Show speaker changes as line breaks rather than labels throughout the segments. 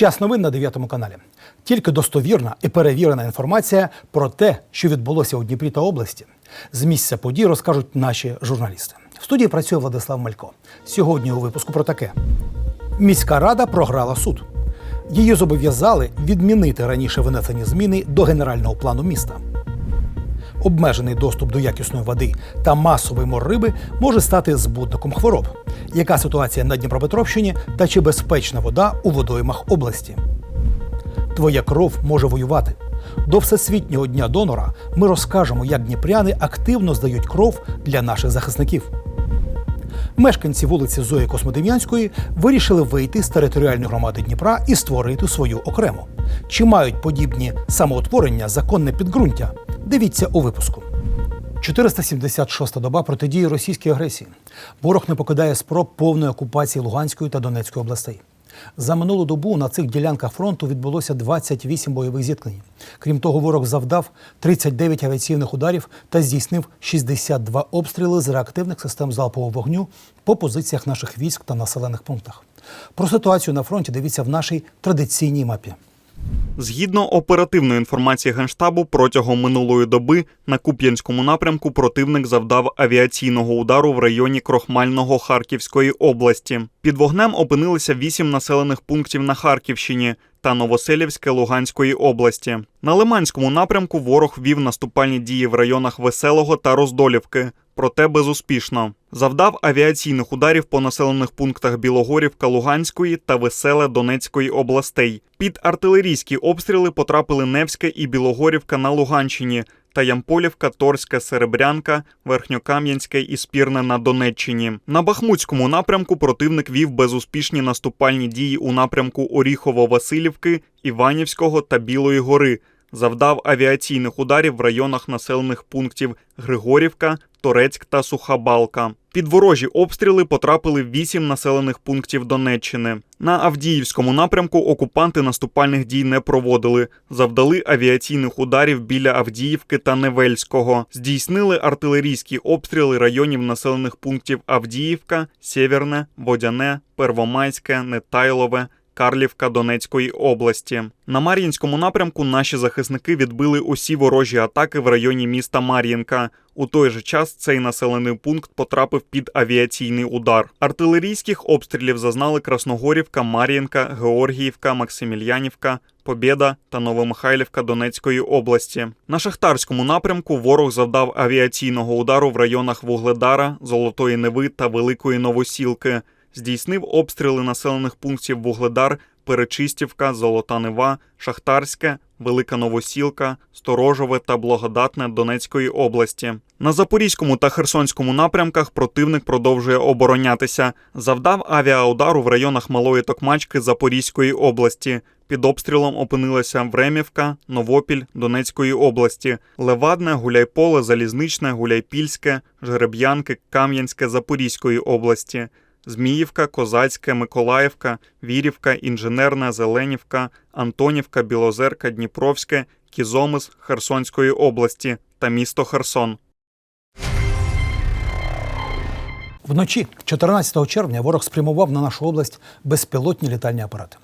Час новин на 9 каналі. Тільки достовірна і перевірена інформація про те, що відбулося у Дніпрі та області. З місця подій розкажуть наші журналісти. В студії працює Владислав Малько. Сьогодні у випуску про таке: міська рада програла суд. Її зобов'язали відмінити раніше винесені зміни до генерального плану міста. Обмежений доступ до якісної води та масовий мор риби може стати збудником хвороб. Яка ситуація на Дніпропетровщині та чи безпечна вода у водоймах області? Твоя кров може воювати. До Всесвітнього дня донора ми розкажемо, як дніпряни активно здають кров для наших захисників. Мешканці вулиці Зої Космодем'янської вирішили вийти з територіальної громади Дніпра і створити свою окрему. Чи мають подібні самоутворення законне підґрунтя? Дивіться у випуску. 476-та доба протидії російській агресії. Ворог не покидає спроб повної окупації Луганської та Донецької областей. За минулу добу на цих ділянках фронту відбулося 28 бойових зіткнень. Крім того, ворог завдав 39 авіаційних ударів та здійснив 62 обстріли з реактивних систем залпового вогню по позиціях наших військ та населених пунктах. Про ситуацію на фронті дивіться в нашій традиційній мапі.
Згідно оперативної інформації Генштабу, протягом минулої доби на Куп'янському напрямку противник завдав авіаційного удару в районі Крохмального Харківської області. Під вогнем опинилися вісім населених пунктів на Харківщині та Новоселівське Луганської області. На Лиманському напрямку ворог вів наступальні дії в районах Веселого та Роздолівки. Проте безуспішно завдав авіаційних ударів по населених пунктах Білогорівка Луганської та Веселе Донецької областей. Під артилерійські обстріли потрапили Невське і Білогорівка на Луганщині та Ямполівка, Торська, Серебрянка, Верхньокам'янське і Спірне на Донеччині. На Бахмутському напрямку противник вів безуспішні наступальні дії у напрямку Оріхово-Василівки, Іванівського та Білої гори. Завдав авіаційних ударів в районах населених пунктів Григорівка, Торецьк та Сухабалка. Під ворожі обстріли потрапили вісім населених пунктів Донеччини. На Авдіївському напрямку окупанти наступальних дій не проводили. Завдали авіаційних ударів біля Авдіївки та Невельського. Здійснили артилерійські обстріли районів населених пунктів Авдіївка, Сєвєрне, Водяне, Первомайське, Нетайлове. Карлівка Донецької області на Мар'їнському напрямку наші захисники відбили усі ворожі атаки в районі міста Мар'їнка. У той же час цей населений пункт потрапив під авіаційний удар. Артилерійських обстрілів зазнали Красногорівка, Мар'їнка, Георгіївка, Максимільянівка, Побєда та Новомихайлівка Донецької області. На шахтарському напрямку ворог завдав авіаційного удару в районах Вугледара, Золотої Неви та Великої Новосілки здійснив обстріли населених пунктів Вугледар, Перечистівка, Золота Нева, Шахтарське, Велика Новосілка, Сторожове та Благодатне Донецької області. На Запорізькому та Херсонському напрямках противник продовжує оборонятися. Завдав авіаудару в районах Малої Токмачки Запорізької області. Під обстрілом опинилася Времівка, Новопіль Донецької області, Левадне, Гуляйполе, Залізничне, Гуляйпільське, Жереб'янки, Кам'янське Запорізької області. Зміївка, Козацьке, Миколаївка, Вірівка, Інженерна, Зеленівка, Антонівка, Білозерка, Дніпровське, Кізомис Херсонської області та місто Херсон.
Вночі, 14 червня, ворог спрямував на нашу область безпілотні літальні апарати.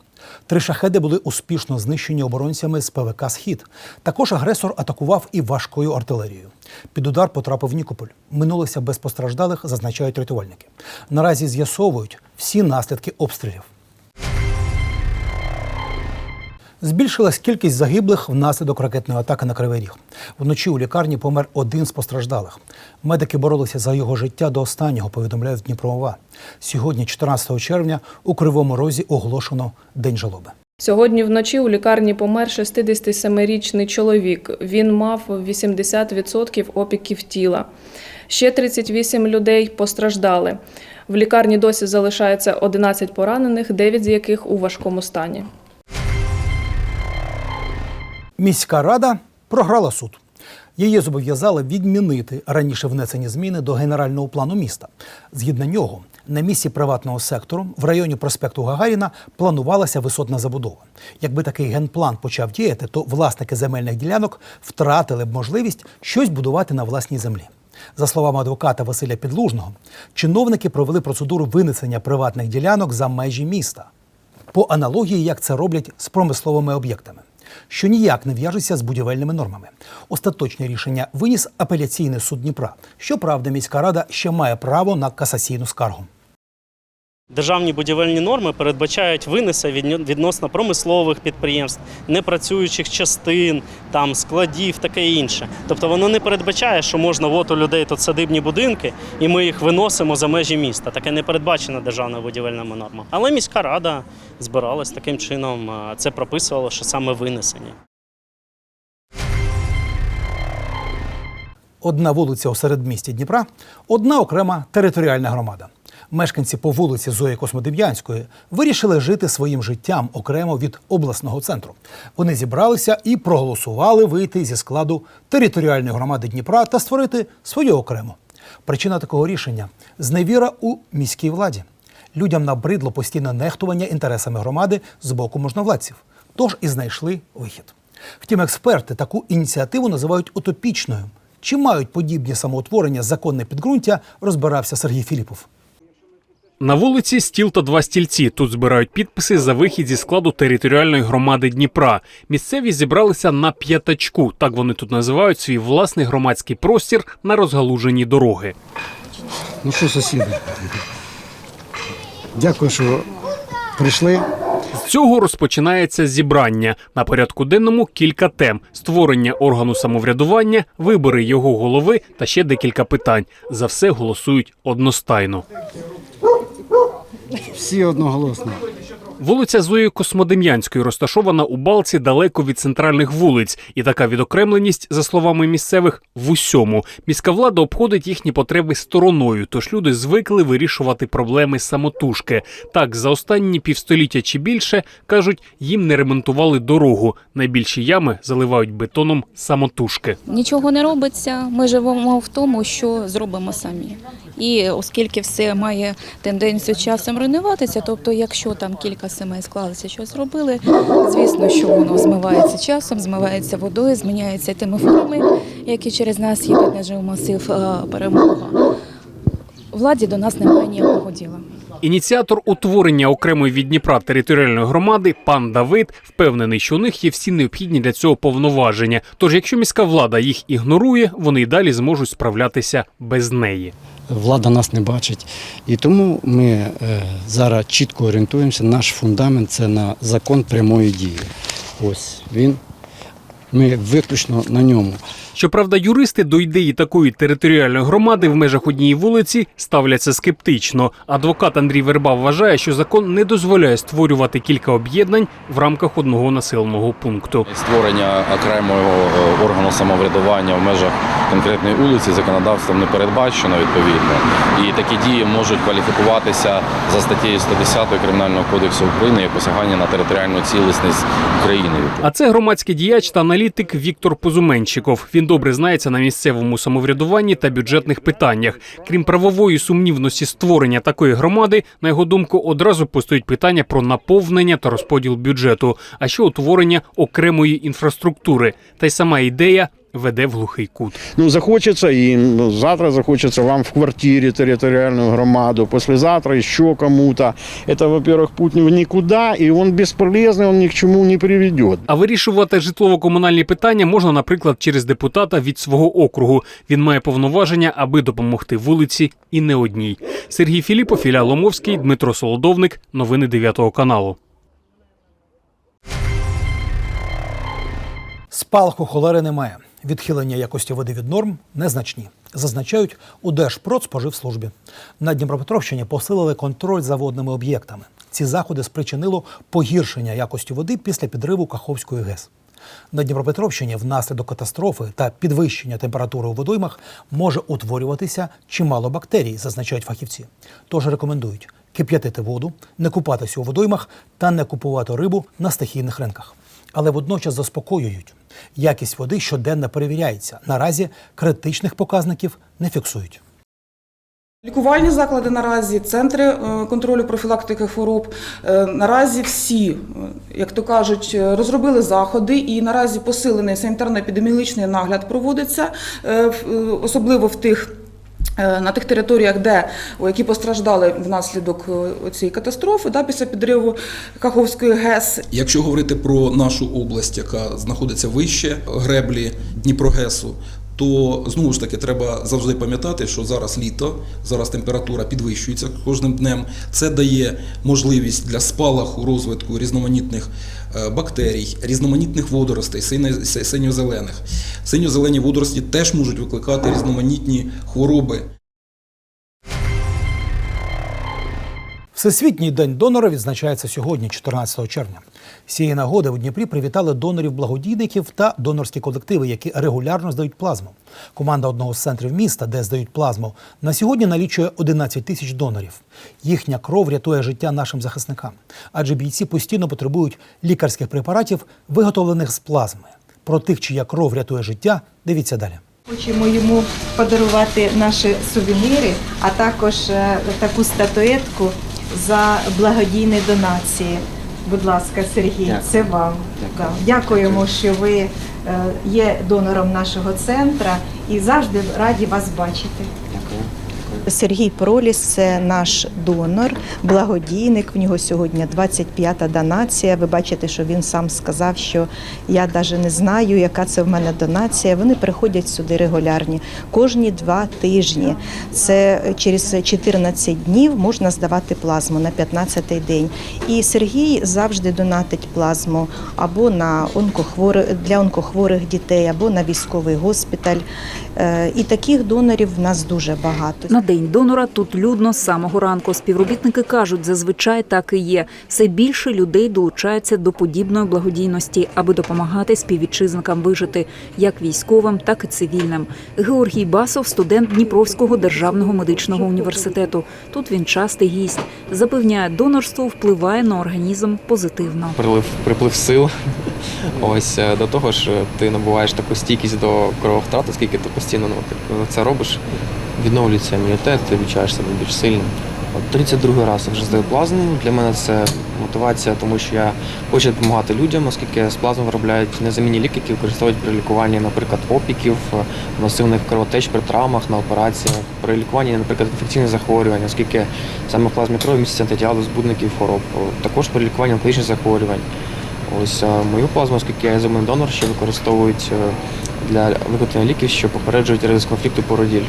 Три шахеди були успішно знищені оборонцями з ПВК Схід. Також агресор атакував і важкою артилерією. Під удар потрапив Нікополь. Минулося без постраждалих, зазначають рятувальники. Наразі з'ясовують всі наслідки обстрілів. Збільшилась кількість загиблих внаслідок ракетної атаки на Кривий Ріг. Вночі у лікарні помер один з постраждалих. Медики боролися за його життя до останнього, повідомляють Дніпромова. Сьогодні, 14 червня, у Кривому Розі оголошено День жалоби.
Сьогодні вночі у лікарні помер 67-річний чоловік. Він мав 80% опіків тіла. Ще 38 людей постраждали. В лікарні досі залишається 11 поранених, 9 з яких у важкому стані.
Міська рада програла суд. Її зобов'язали відмінити раніше внесені зміни до генерального плану міста. Згідно нього, на місці приватного сектору в районі проспекту Гагаріна планувалася висотна забудова. Якби такий генплан почав діяти, то власники земельних ділянок втратили б можливість щось будувати на власній землі. За словами адвоката Василя Підлужного, чиновники провели процедуру винесення приватних ділянок за межі міста. по аналогії, як це роблять з промисловими об'єктами, що ніяк не в'яжеться з будівельними нормами. Остаточне рішення виніс апеляційний суд Дніпра. Щоправда, міська рада ще має право на касаційну скаргу.
Державні будівельні норми передбачають відньо- відносно промислових підприємств, непрацюючих частин, там складів, таке інше. Тобто воно не передбачає, що можна от у людей тут садибні будинки, і ми їх виносимо за межі міста. Таке не передбачено державними будівельними нормами. Але міська рада збиралась таким чином. Це прописувало, що саме винесення.
Одна вулиця у середмісті Дніпра, одна окрема територіальна громада. Мешканці по вулиці Зої Космодем'янської вирішили жити своїм життям окремо від обласного центру. Вони зібралися і проголосували вийти зі складу територіальної громади Дніпра та створити свою окремо. Причина такого рішення зневіра у міській владі. Людям набридло постійне нехтування інтересами громади з боку можновладців. Тож і знайшли вихід. Втім, експерти таку ініціативу називають утопічною. Чи мають подібні самоутворення законне підґрунтя, розбирався Сергій Філіпов.
На вулиці стіл та два стільці. Тут збирають підписи за вихід зі складу територіальної громади Дніпра. Місцеві зібралися на п'ятачку. Так вони тут називають свій власний громадський простір на розгалуженій дороги.
Ну що, сусіди? Дякую, що прийшли.
З цього розпочинається зібрання. На порядку денному кілька тем: створення органу самоврядування, вибори його голови та ще декілька питань. За все голосують одностайно.
Всі одноголосно.
Вулиця Зої Космодем'янської розташована у балці далеко від центральних вулиць, і така відокремленість, за словами місцевих, в усьому. Міська влада обходить їхні потреби стороною, тож люди звикли вирішувати проблеми самотужки. Так, за останні півстоліття чи більше кажуть, їм не ремонтували дорогу. Найбільші ями заливають бетоном самотужки.
Нічого не робиться. Ми живемо в тому, що зробимо самі. І оскільки все має тенденцію часом руйнуватися, тобто, якщо там кілька сімей склалися, щось зробили, звісно, що воно змивається часом, змивається водою, зміняються тими форми, які через нас їдуть на жилмасив е, перемога. Владі до нас немає ніякого діла.
Ініціатор утворення окремої від Дніпра територіальної громади, пан Давид, впевнений, що у них є всі необхідні для цього повноваження. Тож, якщо міська влада їх ігнорує, вони й далі зможуть справлятися без неї.
Влада нас не бачить. І тому ми е, зараз чітко орієнтуємося. Наш фундамент це на закон прямої дії. Ось він. Ми виключно на ньому.
Щоправда, юристи до ідеї такої територіальної громади в межах однієї вулиці ставляться скептично. Адвокат Андрій Верба вважає, що закон не дозволяє створювати кілька об'єднань в рамках одного населеного пункту.
Створення окремого е, органу самоврядування в межах конкретної вулиці законодавством не передбачено відповідно. І такі дії можуть кваліфікуватися за статтею 110 Кримінального кодексу України як посягання на територіальну цілісність України.
А це громадський діяч та аналітик Віктор Позуменщиков. Він добре знається на місцевому самоврядуванні та бюджетних питаннях. Крім правової сумнівності створення такої громади, на його думку, одразу постають питання про наповнення та розподіл бюджету, а ще утворення окремої інфраструктури. Та й сама ідея веде в глухий кут.
Ну, захочеться їм, ну, завтра захочеться вам в квартирі територіальну громаду, послезавтра ще кому-то. Это, во-первых, путь в никуда, и он бесполезный, он ни к чему не приведет.
А вирішувати житлово-комунальні питання можна, наприклад, через депутата від свого округу. Він має повноваження, аби допомогти вулиці і не одній. Сергій Філіпов, Ілля Ломовський, Дмитро Солодовник. Новини 9 каналу.
Спалаху холери немає. Відхилення якості води від норм незначні. Зазначають у Держпродспоживслужбі. На Дніпропетровщині посилили контроль за водними об'єктами. Ці заходи спричинило погіршення якості води після підриву Каховської ГЕС. На Дніпропетровщині внаслідок катастрофи та підвищення температури у водоймах може утворюватися чимало бактерій, зазначають фахівці. Тож рекомендують кип'ятити воду, не купатися у водоймах та не купувати рибу на стихійних ринках. Але водночас заспокоюють. Якість води щоденно перевіряється. Наразі критичних показників не фіксують.
Лікувальні заклади наразі, центри е, контролю профілактики хвороб е, наразі всі, е, як то кажуть, розробили заходи і наразі посилений санітарно-епідеміологічний нагляд проводиться, особливо в тих На тих територіях, де які постраждали внаслідок е, цієї катастрофи, да, після підриву Каховської ГЕС,
Якщо говорити про нашу область, яка знаходиться вище греблі Дніпрогесу, то знову ж таки треба завжди пам'ятати, що зараз літо, зараз температура підвищується кожним днем. Це дає можливість для спалаху розвитку різноманітних е, бактерій, різноманітних водоростей, синьо-зелених. Синьо-зелені водорості теж можуть викликати різноманітні хвороби.
Всесвітній день донора відзначається сьогодні, 14 червня. Цієї нагоди у Дніпрі привітали донорів-благодійників та донорські колективи, які регулярно здають плазму. Команда одного з центрів міста, де здають плазму, на сьогодні налічує 11 тисяч донорів. Їхня кров рятує життя нашим захисникам, адже бійці постійно потребують лікарських препаратів, виготовлених з плазми. Про тих, чия кров рятує життя, дивіться далі.
Хочемо йому подарувати наші сувеніри, а також е, таку статуетку за благодійні донації. Будь ласка, Сергій, це вам. Дякую. Дякуємо, що ви е, є донором нашого центру і завжди раді вас бачити. Сергій Проліс це наш донор, благодійник. В нього сьогодні 25-та донація. Ви бачите, що він сам сказав, що я навіть не знаю, яка це в мене донація. Вони приходять сюди регулярні кожні два тижні. Це через 14 днів можна здавати плазму на 15-й день. І Сергій завжди донатить плазму або на онкохворих для онкохворих дітей, або на військовий госпіталь. Е, І таких донорів в нас дуже багато.
День донора тут людно з самого ранку. Співробітники кажуть, зазвичай так і є. Все більше людей долучаються до подібної благодійності, аби допомагати співвітчизникам вижити як військовим, так і цивільним. Георгій Басов, студент Дніпровського державного медичного університету. Тут він частий гість. Запевняє, донорство впливає на організм позитивно.
прилив приплив сил. Ось е, до того ж, е, ти набуваєш таку стійкість до крововтрати, скільки ти постійно ну, це робиш, відновлюється імунітет, ти відчуваєш себе більш сильним. От 32-й раз я вже здаю плазму. Для мене це мотивація, тому що я хочу допомагати людям, оскільки з плазми виробляють незамінні ліки, які використовують при лікуванні, наприклад, опіків, е, масивних кровотеч при травмах на операціях, при лікуванні, наприклад, інфекційних захворювань, оскільки саме в плазмі крові містяться антитіла збудників хвороб, також при лікуванні онкологічних захворювань. Ось мою плазму, оскільки я ізомний донор, ще використовують е, для виготовлення ліків, що попереджують ризик конфлікту породіль.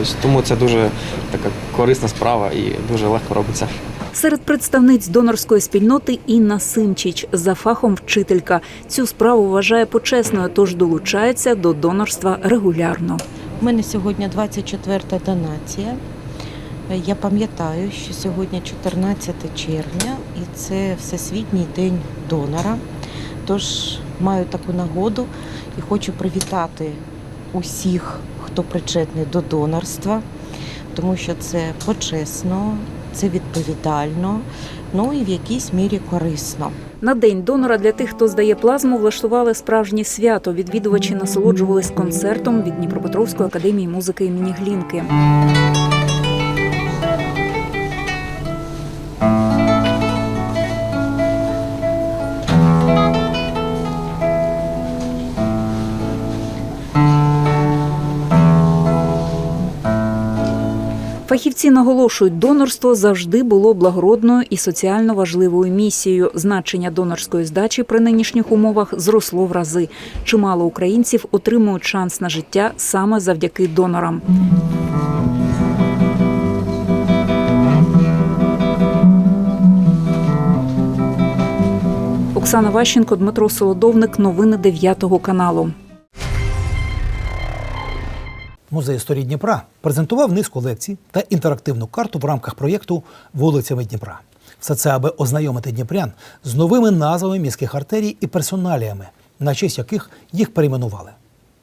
Ось тому це дуже така корисна справа і дуже легко робиться.
Серед представниць донорської спільноти Інна Симчіч за фахом вчителька. Цю справу вважає почесною, тож долучається до донорства регулярно.
У мене сьогодні 24-та донація. Я пам'ятаю, що сьогодні 14 червня і це Всесвітній день донора. Тож маю таку нагоду і хочу привітати усіх, хто причетний до донорства, тому що це почесно, це відповідально, ну і в якійсь мірі корисно.
На день донора для тих, хто здає плазму, влаштували справжнє свято. Відвідувачі насолоджувались концертом від Дніпропетровської академії музики імені Глінки. Фахівці наголошують, донорство завжди було благородною і соціально важливою місією. Значення донорської здачі при нинішніх умовах зросло в рази. Чимало українців отримують шанс на життя саме завдяки донорам. Оксана Ващенко, Дмитро Солодовник. Новини 9 каналу.
Музей історії Дніпра презентував низку лекцій та інтерактивну карту в рамках проєкту Вулицями Дніпра. Все це аби ознайомити дніпрян з новими назвами міських артерій і персоналіями, на честь яких їх перейменували.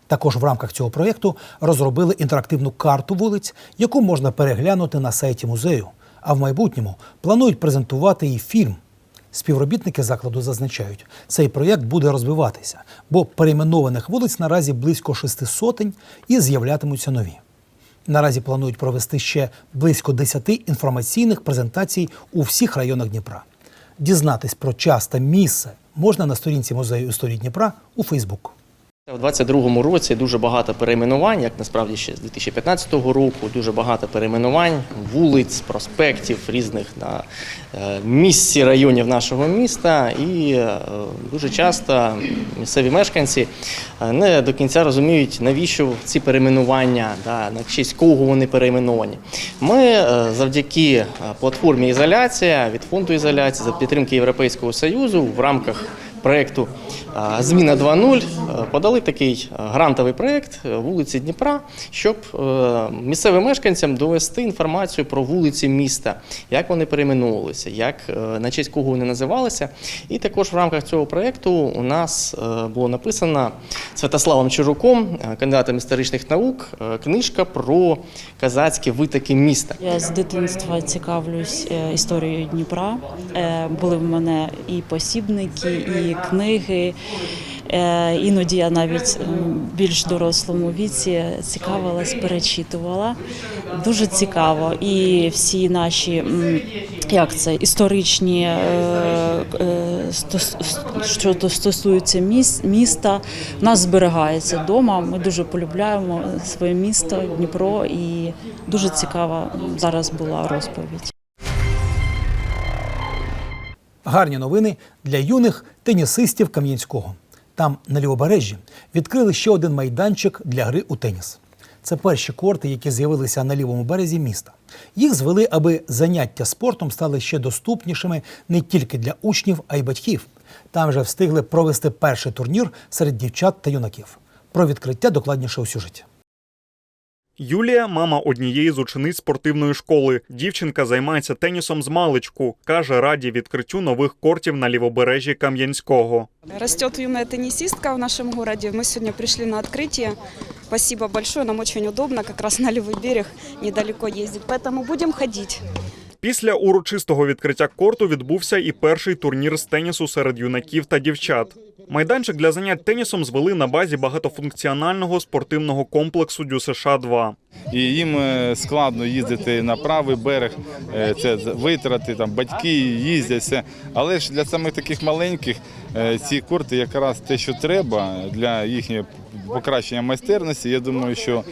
Також в рамках цього проєкту розробили інтерактивну карту вулиць, яку можна переглянути на сайті музею. А в майбутньому планують презентувати і фільм. Співробітники закладу зазначають, цей проєкт буде розвиватися, бо перейменованих вулиць наразі близько шести сотень і з'являтимуться нові. Наразі планують провести ще близько 10 інформаційних презентацій у всіх районах Дніпра. Дізнатись про час та місце можна на сторінці музею історії Дніпра у Фейсбук.
У 22-му році дуже багато перейменувань, як насправді ще з 2015 року, дуже багато перейменувань вулиць, проспектів різних на е, місці районів нашого міста. І е, дуже часто місцеві мешканці е, не до кінця розуміють, навіщо ці перейменування, на честь кого вони перейменовані. Ми завдяки платформі Ізоляція від фонду ізоляції за підтримки Європейського Союзу в рамках проєкту Зміна 2.0 е, подали такий е, грантовий проєкт е, вулиці Дніпра, щоб е, місцевим мешканцям довести інформацію про вулиці міста, як вони перейменовувалися, як на честь кого вони називалися. І також в рамках цього проєкту у нас було написано Святославом Чужуком, е, кандидатом історичних наук, книжка про казацькі витоки міста.
Я з дитинства цікавлюсь історією Дніпра. Були в мене і посібники, і книги. Е, Іноді я навіть більш дорослому віці цікавилась, перечитувала. Дуже цікаво. І всі наші як це історичні, е, е, що то стосується міста, нас зберігається вдома. Ми дуже полюбляємо своє місто, Дніпро, і дуже цікава зараз була розповідь.
Гарні новини для юних тенісистів Кам'янського. Там на лівобережжі відкрили ще один майданчик для гри у теніс. Це перші корти, які з'явилися на лівому березі міста. Їх звели, аби заняття спортом стали ще доступнішими не тільки для учнів, а й батьків. Там вже встигли провести перший турнір серед дівчат та юнаків. Про відкриття докладніше у сюжеті.
Юлія мама однієї з учениць спортивної школи. Дівчинка займається тенісом з маличку. Каже, раді відкриттю нових кортів на лівобережжі Кам'янського.
Растет юная теннисистка в нашем городе. Мы сегодня пришли на открытие. Спасибо большое, нам очень удобно, как раз на левый берег недалеко ездить. Поэтому будем ходить.
Після урочистого відкриття корту відбувся і перший турнір з тенісу серед юнаків та дівчат. Майданчик для занять тенісом звели на базі багатофункціонального спортивного комплексу ДЮСШ 2
і їм е, складно їздити на правий берег. е, Це витрати, там батьки їздять все. Але ж для самих таких маленьких е, ці корти якраз те, що треба для їхнього покращення майстерності. Я думаю, що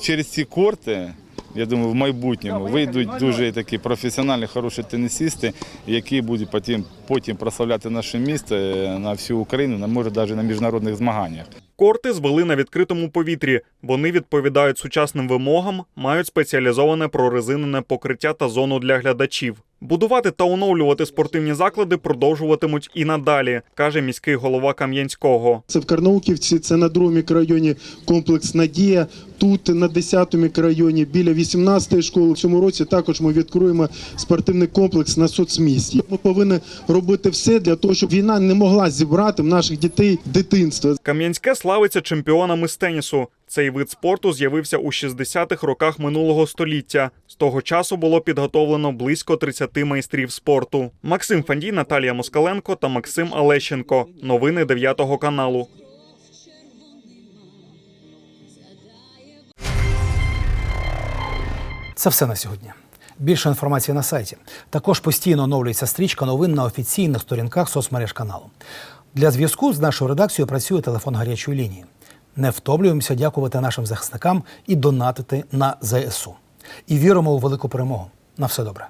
через ці корти. Я думаю, в майбутньому вийдуть дуже такі професіональні, хороші тенісісти, які будуть потім, потім прославляти наше місто е, на всю Україну, на може навіть на міжнародних змаганнях.
Корти звели на відкритому повітрі. Вони відповідають сучасним вимогам, мають спеціалізоване прорезинене покриття та зону для глядачів. Будувати та оновлювати спортивні заклади продовжуватимуть і надалі, каже міський голова Кам'янського.
Це в Карнауківці, це на другому мікрорайоні комплекс Надія. Тут на 10-му мікрорайоні біля 18-ї школи. В цьому році також ми відкриємо спортивний комплекс на соцмісті. Ми повинні робити все для того, щоб війна не могла зібрати в наших дітей дитинство.
Кам'янське славиться чемпіонами з тенісу. Цей вид спорту з'явився у 60-х роках минулого століття. З того часу було підготовлено близько 30 майстрів спорту. Максим Фандій, Наталія Москаленко та Максим Алещенко. Новини 9 каналу.
Це все на сьогодні. Більше інформації на сайті. Також постійно оновлюється стрічка новин на офіційних сторінках соцмереж каналу. Для зв'язку з нашою редакцією працює телефон гарячої лінії. Не втомлюємося дякувати нашим захисникам і донатити на ЗСУ. І віримо у велику перемогу. На все добре.